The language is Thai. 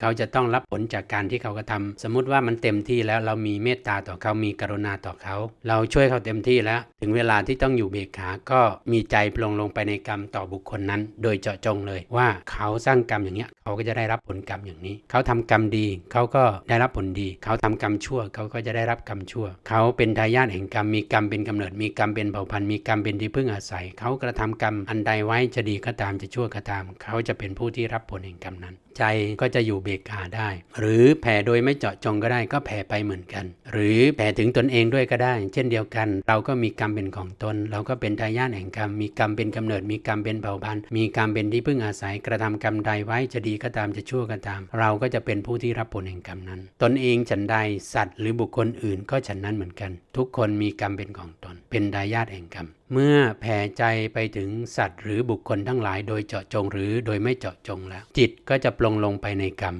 เขาจะต้องรับผลจากการที่เขากระทำสมมุติว่ามันเต็มที่แล้วเรามีเมตตาต่อเขามีกรุณาต่อเขา เราช่วยเขาเต็มที่แล้ว ถึงเวลาที่ต้องอยู่เบกขาก็มีใจปลงลงไปในกรรมต่อบุคคลนั้น โดยเจาะจงเลยว่าเขาสร้างกรรมอย่างเนี้ยเขาก็จะได้รับผลกรรมอย่างนี้ เขาทำกรรมดี เขาก็ได้รับผลดี เขาทำกรรมชั่ว เขาก็จะได้รับกรรมชั่ว เขาเป็นทายาทแห่งกรรมมีกรรมเป็นกำเนิดมีกรรมเป็นเผ่าพันธุ์มีกรรมเป็นที่พึ่งอาศัย เขากระทำกรรมอันใดไว้จะดีก็ตามจะชั่วก็ตาม เขาจะเป็นผู้ที่รับผลแห่งกรรมนั้น ใจก็จะอยู่เบกขาได้ หรือแผ่โดยไม่เจาะจงก็ได้ก็แผ่ไปเหมือนกัน หรือแผ่ถึงตนเองด้วยก็ได้ เช่นเดียวกัน เราก็มีกรรมเป็นของตน เราก็เป็นทายาทแห่งกรรม มีกรรมเป็นกำเนิด มีกรรมเป็นเผ่าพันธุ์ มีกรรมเป็นที่พึ่งอาศัยกระทำกรรมใดไว้จะดีก็ตามจะชั่วก็ตาม เราก็จะเป็นผู้ที่รับผลแห่งกรรมนั้น ตนเองฉันใดสัตว์หรือบุคคลอื่นก็ฉันนั้นเหมือนกัน ทุกคนมีกรรมเป็นของตน เป็นทายาทแห่งกรรมเมื่อแผ่ใจไปถึงสัตว์หรือบุคคลทั้งหลายโดยเจาะจงหรือโดยไม่เจาะจงแล้ว จิตก็จะปลงลงไปในกรรม